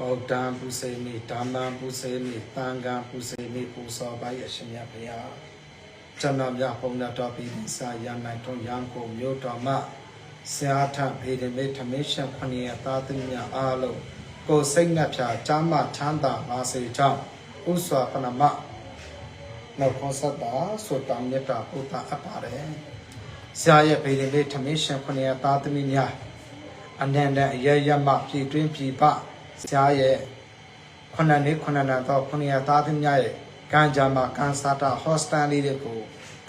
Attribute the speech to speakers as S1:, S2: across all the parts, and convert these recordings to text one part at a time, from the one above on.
S1: ဗုဒ္ဓံပုစေမိဓမ္မံပုစေမိသံဃံပုစေမိပူဇော်ပါရဲ့ရှင်မြတ်ဘုရားကျွန်တော်မြတ်ဘုံတော်ပြည်စာရနိုင်ထုံရန်ကိုမြို့တော်မှာဆရာထဖေဒမေထမေရှင်ခொနည်းသာသမီများအားလုံးကိုယ်စိတ်နှပြချမ်းမချမ်းသာပါစေကြောင်းဥစွာပနမနောက်ခေါ်ဆက်တာဆိုတောင်းမြတ်တာပုဒ်တာအပ်ပါတယ်ဆရာရဲ့ဖေဒမေထမေရှင်ခொနည်းသာသမီများအနန္တအရရမပြည်တွင်းပြည်ပ ဆရာရဲ့ခုနှစ်နှစ်ခုနှစ်နှစ်တော့ခုနှစ်ရသားသမီးများရဲ့ကံကြမ္မာကန်စာတာဟော့စတန်လေးတွေကို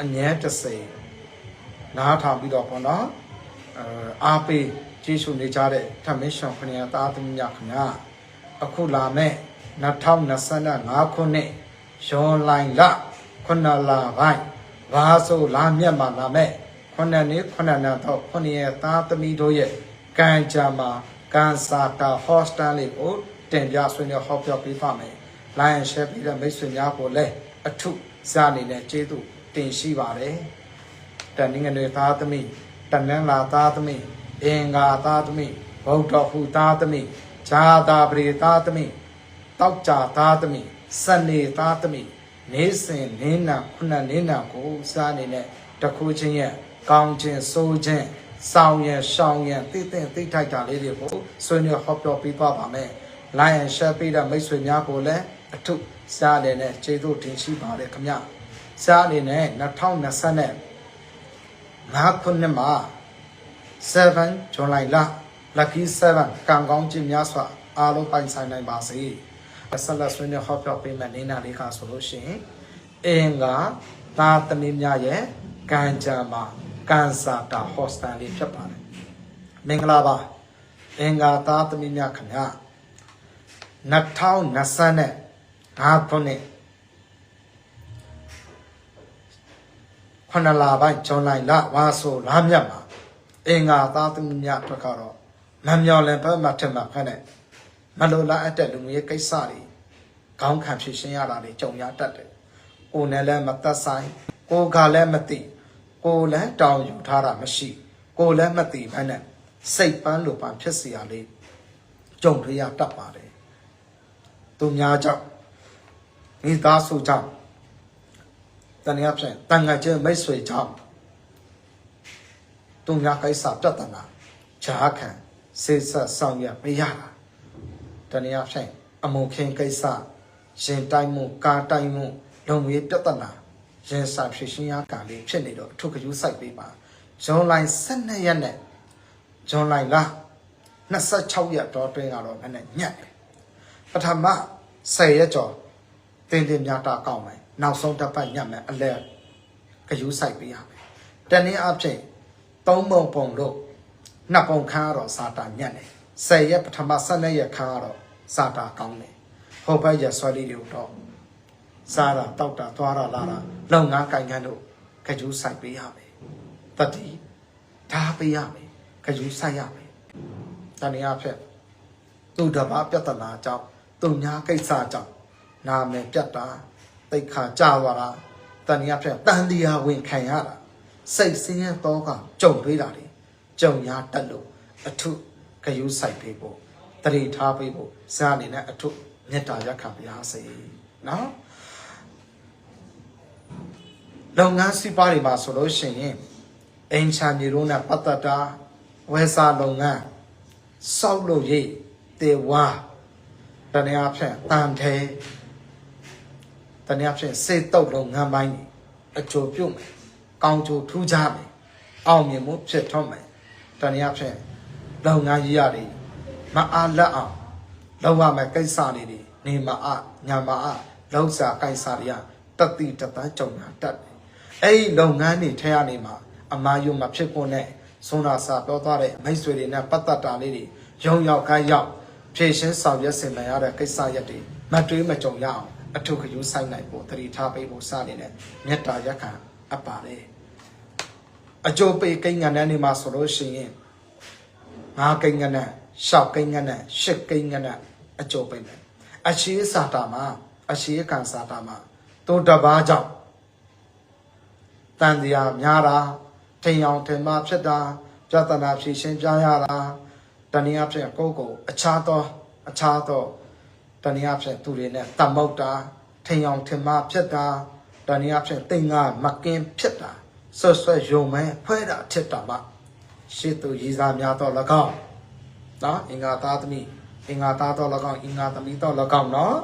S1: အငြဲတစိနားထောင်ပြီးတော့ပေါ့နော်အဲအားပေးကျေးဇူးနေကြတဲ့ထမင်းရှင်ခုနှစ်ရသားသမီးများခင်ဗျာအခုလာမဲ့2025ခုနှစ်ဇွန်လခုနှစ်လပိုင်းဘာဆိုလာမြတ်မှာလာမဲ့ခုနှစ်နှစ်ခုနှစ်နှစ်တော့ခုနှစ်ရသားသမီးတို့ရဲ့ကံကြမ္မာ ကန်စာတာဟော့စတန်လေးကိုတင်ပြဆွေးနွေးဟောပြောပေးပါမယ်။ Line and share ပြီးတဲ့မိတ်ဆွေများကိုလည်းအထုစားအနေနဲ့ကျေးဇူးတင်ရှိပါတယ်။တန်ငငွေသားသမီးတန်နန်းလာသားသမီးအင်္ဂါသားသမီးဗုဒ္ဓဟူသားသမီးဇာတာပရိသားသမီးတောက်ကြသားသမီးစနေသားသမီးနေစဉ်နင်းနာခုနှစ်နင်းနာကိုစားအနေနဲ့တခုချင်းရဲ့ကောင်းခြင်းစိုးခြင်း ဆောင်ရန်ရှောင်ရန်သိသိသိထိုက်တာလေးတွေကိုဆွေးနွေးဟောပြောပေးပါပါမယ်။ Line and share ပေးတဲ့မိတ်ဆွေများကိုလည်းအထုစားတယ်နဲ့ကျေးဇူးတင်ရှိပါတယ်ခင်ဗျ။စားအနေနဲ့2020နဲ့5ခုနှစ်မှာ7ဇွန်လလ lucky 7ကံကောင်းခြင်းများစွာအားလုံးပိုင်ဆိုင်နိုင်ပါစေ။ဆက်လက်ဆွေးနွေးဟောပြောပေးမယ့်နေ့နာလေးကဆိုလို့ရှိရင်အင်္ဂါသာသမီများရဲ့ကံကြမ္မာ ကန်စာတာဟော့စတန်လေးဖြစ်ပါတယ်မင်္ဂလာပါအင်္ဂါသားသမီးများခင်ဗျာ2020နဲ့ဒါခုနှစ်ခဏလာပိုင်းဇွန်လလဝါဆိုလာမြတ်မှာအင်္ဂါသားသမီးများအတွက်ကတော့မမျော်လင့်ဘက်မှာထင်မှာဖက်နဲ့မလိုလားအပ်တဲ့လူမျိုးရေးကိစ္စတွေခေါင်းခံဖြစ်ရှင်းရတာတွေကြုံရတတ်တယ်။ကိုယ်နဲ့လည်းမသက်ဆိုင်ကိုယ်ကလည်းမသိ ကိုယ်လည်းတောင်းယူထားတာမရှိကိုယ်လည်းမသိဘဲနဲ့စိတ်ပန်းလိုပန်းဖြစ်เสียလေးကြုံတွေ့ရတတ်ပါတယ်သူများကြောင့်မိသားစုကြောင့်တနည်းအားဖြင့်တန်ငါချင်းမိတ်ဆွေကြောင့်သူများကိစ္စပြဿနာဂျားခံစေဆက်ဆောင်ရမရတာတနည်းအားဖြင့်အမုံခင်းကိစ္စရင်တိုင်းမှုကားတိုင်းမှုလုံငွေပြဿနာ ရင်စာဖြစ်ရှင်းရကလေးဖြစ်နေတော့အထုကယူစိုက်ပေးပါဇွန်လိုင်း12ရက်နဲ့ဇွန်လိုင်းလ26ရက်တော့တွင်းကတော့မနဲ့ညက်တယ်ပထမ10ရက်ကျော်တင်းတင်းများတာကောက်မယ်နောက်ဆုံးတစ်ပတ်ညက်မယ်အလဲကယူစိုက်ပေးရမယ်တနည်းအားဖြင့်သုံးပုံပုံလို့နှစ်ပုံခန်းကတော့စာတာညက်တယ်10ရက်ပထမ12ရက်ခန်းကတော့စာတာကောင်းတယ်ဟောဘက်ရဆွဲလေးတွေတော့ စားတာတောက်တာသွားတာလာတာလုပ်ငန်းကိုင်ငန်းတို့ခကြူးဆိုင်ပေးရမယ်တတိဓာပေးရမယ်ခကြူးဆိုင်ရမယ်တဏှာဖြက်သူတဘာပြဿနာကြောင့်သူညာကိစ္စကြောင့်နာမည်ပြတ်တာတိတ်ခါကြာသွားတာတဏှာဖြက်တန်တရားဝင်ခံရတာစိတ်ဆင်းရဲတော့ကကြုံတွေ့တာတွေကြုံရတတ်လို့အထုခယူးဆိုင်ပေးဖို့တတိထားပေးဖို့ဇာအနေနဲ့အထုမေတ္တာရက်ခံပါစေနော် လုပ်ငန်းစီးပွားတွေမှာဆိုလို့ရှိရင်အင်ချာမြေတို့နဲ့ပတ်သက်တာဝယ်စာလုပ်ငန်းစောက်လို့ရိတ်တေဝါတနည်းအားဖြင့်တန်ထဲတနည်းအားဖြင့်စေတုပ်လုပ်ငန်းပိုင်းတွေအကျိုးပြုမယ်ကောင်းကျိုးထူးခြားမယ်အောင်မြင်မှုဖြစ်ထွန်းမယ်တနည်းအားဖြင့်လုပ်ငန်းကြီးရတယ်မအားလက်အောင်လုပ်ရမယ့်ကိစ္စတွေနေမအားညာမအားလောက်စာကိစ္စတွေကတတိတပန်းကြုံတာတတ်တယ် အဲ့ဒီလုပ်ငန်းတွေထဲကနေမှာအမာယုံမဖြစ်ဖို့နဲ့ဆွမ်းနာစာပြောသွားတဲ့မိတ်ဆွေတွေနဲ့ပတ်သက်တာလေးတွေရုံရောက်ခိုင်းရောက်ဖြည့်ရှင်းဆောင်ရွက်စင်မှန်ရတဲ့ကိစ္စရက်တွေမတွေးမကြုံရအောင်အထုခယူဆိုင်နိုင်ဖို့တတိထားပေးဖို့စနေတဲ့မေတ္တာရက်ခံအပ်ပါတယ်အကျိုးပေးကိန်းငံတဲ့နေမှာဆိုလို့ရှိရင်ငါးကိန်းငံနဲ့ရှောက်ကိန်းငံနဲ့ရှစ်ကိန်းငံနဲ့အကျိုးပေးမယ်အရှိစာတာမှာအရှိကံစာတာမှာတို့တပားကြောင့် တန်တရားများတာထင်အောင်ထင်မှားဖြစ်တာပြဿနာဖြေရှင်းပြရတာတနည်းအားဖြင့်ကိုယ့်ကိုအခြားသောအခြားသောတဏှာဖြင့်သူတွေနဲ့တမုတ်တာထင်အောင်ထင်မှားဖြစ်တာတဏှာဖြင့်တိမ်ငါမကင်းဖြစ်တာဆွတ်ဆွတ်ယုံမဲဖွဲတာထစ်တာမှရှေ့သူရည်စားများတော့၎င်းနော်အင်္ဂါသားသမီးအင်္ဂါသားတော့၎င်းအင်္ဂါသမီးတော့၎င်းနော်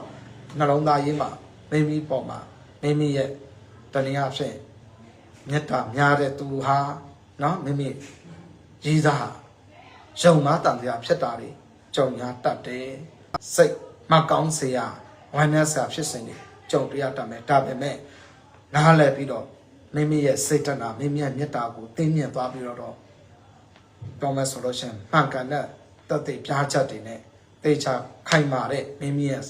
S1: နှလုံးသားရင်းမှာမိမိပေါ်မှာမိမိရဲ့တဏှာဖြင့် မေတ္တာများတဲ့သူဟာနော်မိမိရည်စားယုံမှားတန်တရားဖြစ်တာတွေကြုံညာတတ်တယ်စိတ်မကောင်းစေရဝမ်းနည်းစရာဖြစ်စဉ်တွေကြုံတွေ့ရတတ်မယ်ဒါပေမဲ့နားလည်ပြီးတော့မိမိရဲ့စိတ်တနာမိမိရဲ့မေတ္တာကိုသိမြင်သွားပြီးတော့တော့တော်မယ်ဆိုလို့ရှိရင်မှန်ကန်တဲ့တတ်သိပြားချက်တွေနဲ့တေချာခိုင်မာတဲ့မိမိရဲ့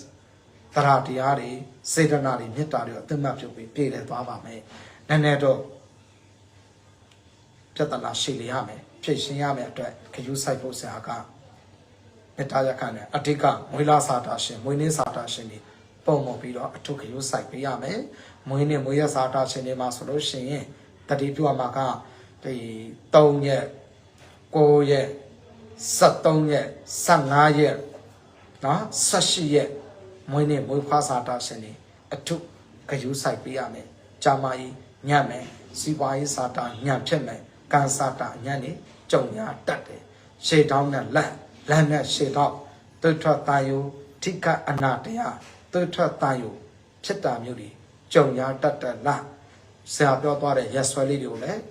S1: သရတရားတွေစေတနာတွေမေတ္တာတွေအသိမှတ်ပြုပြီးပြည့်လည်သွားပါမယ်နည်းနည်းတော့ ပြဿနာရှိလေရမယ်ဖြည့်ရှင်းရမယ်အတွက်ခရူးဆိုင်ဖို့ဆရာကမေတ္တာရခနဲ့အဓိကမွေးလာစာတာရှင်မွေးနေ့စာတာရှင်တွေပုံမပြီးတော့အထုခရူးဆိုင်ပေးရမယ်မွေးနေ့မွေးရစာတာရှင်တွေမှာဆိုလို့ရှိရင်တတိပြုအမှာကဒီ3ရက်9ရက်73ရက်15ရက်နော်18ရက်မွေးနေ့မွေးဖွားစာတာရှင်တွေအထုခရူးဆိုင်ပေးရမယ်ကြာမကြီးညံ့မယ်စီပွားရေးစာတာညံ့ဖြစ်မယ် ကန်စာတာညံ့နေကြုံညာတတ်တယ်ရှေ့တောင်းနဲ့လက်လက်နဲ့ရှေ့တော့တွတ်ထွက်တာယုထိကအနာတရားတွတ်ထွက်တာယုဖြစ်တာမျိုးတွေကြုံညာတတ်တယ်လားဆရာပြောသွားတဲ့ရက်ဆွဲလေးတွေကိုလည်း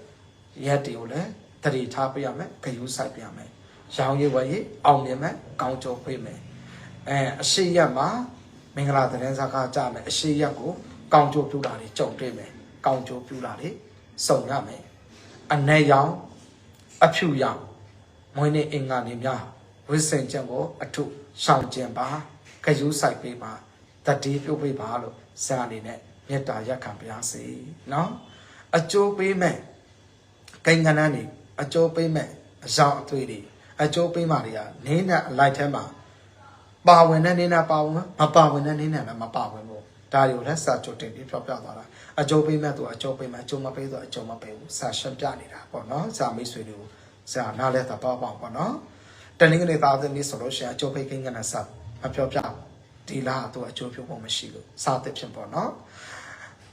S1: ရက်တွေကိုလည်းတတိထားပေးရမယ်ဂယုစိုက်ပေးရမယ်ရောင်ရည်ဝယ်ရည်အောင်မြင်မယ်ကောင်းကျိုးပေးမယ်အဲအရှိရက်မှာမင်္ဂလာသတင်းစကားကြမယ်အရှိရက်ကိုကောင်းကျိုးပြုတာတွေကြုံတွေ့မယ်ကောင်းကျိုးပြုတာတွေစုံရမယ် အ내ရောင်အဖြူရောင်မွေးနေ့အင်္ဂါနေများဝိစင်ချက်ကိုအထုရှောင်ကျင်ပါဂယုစိုက်ပေးပါတတိပြုတ်ပေးပါလို့ဆရာအနေနဲ့မေတ္တာရက်ခံပါရစေနော်အကျိုးပေးမယ်ကိန်းကဏ္ဍနေအကျိုးပေးမယ်အကြောင်းအသွေးတွေအကျိုးပေးမှတွေကနေနဲ့အလိုက်ထဲမှာပါဝင်တဲ့နေနဲ့ပါဝင်မပါဝင်တဲ့နေနဲ့လည်းမပါဝင်ဘူး ဒါတွေကိုလည်းစာချုပ်တင်ပြီးပြောပြသွားတာအကျိုးပေးမဲ့သူအကျိုးပေးမဲ့အကျိုးမပေးသူအကျိုးမပေးဘူးစာရှင်းပြနေတာပေါ့နော်စာမိတ်ဆွေတွေကိုဆရာနားလဲသဘောပေါက်ပေါ့နော်တနင်္ဂနွေသားသမီးဆိုလို့ရှိရင်အကျိုးပေးကိန်းကဏ္ဍစာမပြောပြဘူးဒီလားသူအကျိုးပြုဖို့မရှိလို့စာသစ်ဖြစ်ပေါ့နော်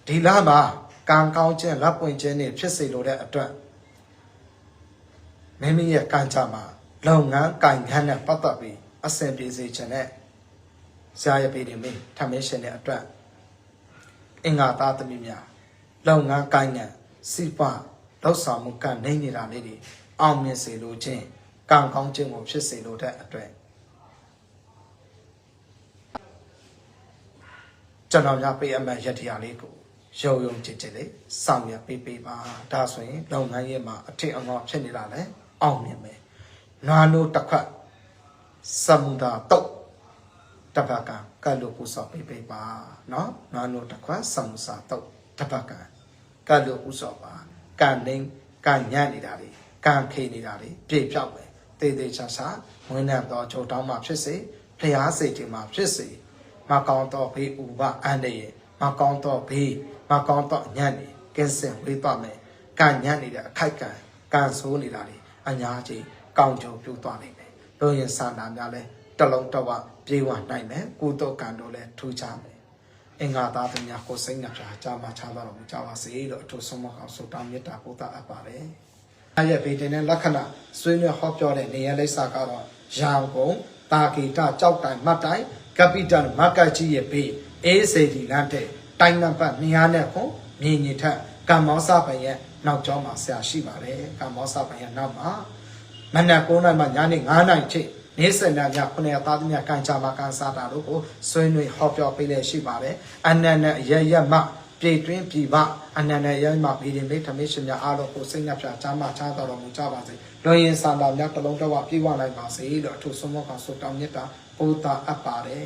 S1: ဒီလားမှာကံကောင်းခြင်းလက်ပွင့်ခြင်းတွေဖြစ်စေလိုတဲ့အတွက်မိမိရဲ့ကံကြမှာလုပ်ငန်းကံခန်းနဲ့ပတ်သက်ပြီးအဆင်ပြေစေခြင်းနဲ့ဆရာရဲ့ပြည်နေမိထမင်းရှင်တဲ့အတွက် အင်္ဂါသားသမီးများလုပ်ငန်းကိုင်းငံစိပလောက်ဆောင်မှုကနေနေတာလေးတွေအောင်မြင်စေလိုခြင်းကံကောင်းခြင်းကိုဖြစ်စေလိုတဲ့အတွက်ကျွန်တော်များပေးအပ်မဲ့ရတရားလေးကိုရုံရုံချစ်ချစ်လေးစောင့်ရပေးပေးပါဒါဆိုရင်လုပ်ငန်းရဲ့မှာအထင်အငေါဖြစ်နေတာလဲအောင်မြင်မယ်နွားနိုးတစ်ခွက်စမုဒ္ဒါတုတ် တဘကကတ်လို့ကိုစောပေးပေးပါနော်နွားလို့တခွဆံစာတော့တဘကကတ်လို့ကိုစောပါကန်နေကညံ့နေတာလေကန်ခေနေတာလေပြေပြောက်ပဲတေသေးချာချာဝင်းနဲ့တော့ချုပ်တောင်းမှဖြစ်စေဖျားစေခြင်းမှဖြစ်စေမကောင်းတော့ဘေးဥပအန္တရာယ်မကောင်းတော့ဘေးမကောင်းတော့ညံ့နေကင်းစင်ဝေးသွားမယ်ကန်ညံ့နေတဲ့အခိုက်ကန်ကန်ဆိုးနေတာလေအညာကြီးကောင်းကြုံပြုတ်သွားနိုင်တယ်တို့ရင်စာနာများလဲ တလုံးတော့ပြေဝနိုင်မယ်ကုသိုလ်ကံတို့လဲထူးခြားမယ်အင်္ဂါသားသမီးကိုစိတ်နှပြကြာမှချမ်းသာတော်မူကြပါစေလို့အထူးဆုံးမအောင်ဆုတောင်းမေတ္တာပို့သအပ်ပါတယ်။အဲ့ရဲ့ဗေဒင်နဲ့လက္ခဏာဆွေးနွေးဟောပြောတဲ့နေရာလိပ်စာကတော့ရာကုံတာဂီတကြောက်တိုင်မတ်တိုင်ကပိတန်မကတ်ကြီးရဲ့ဘေးအေးစေဒီလမ်းတဲ့တိုင်နံပါတ်200နဲ့ခုမြင်ညင်ထက်ကမ္မောစပန်ရဲ့နောက်ကျောင်းမှာဆရာရှိပါတယ်ကမ္မောစပန်ရဲ့နောက်မှာမနက်9:00နာရီမှညနေ9:00နာရီထိနေ့ စဉ်ညညခုနှစ်သားသမီးကန်ချာမကန်စားတာတို့ကိုဆွေးနွေးဟောပြောပေးလေရှိပါတယ်အနန္တရရမပြေတွင်းပြည်ပအနန္တရရမပြည်ရင်လေးဓမေရှင်များအားလုံးကိုစိတ်နှပြချမ်းသာချမ်းသာတော်မူကြပါစေလွန်ရင်စံတော်များတလုံးတော့ပြေဝနိုင်ပါစေလို့အထူးဆုံးမကောင်ဆုတောင်းမြတ်တာပို့တာအပ်ပါတယ်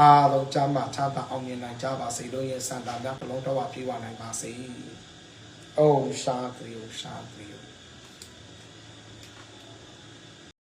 S1: အားလုံးချမ်းသာချမ်းသာအောင်မြင်နိုင်ကြပါစေလို့ရင်စံတော်များတလုံးတော့ပြေဝနိုင်ပါစေအိုရှာကရီအိုရှာကရီ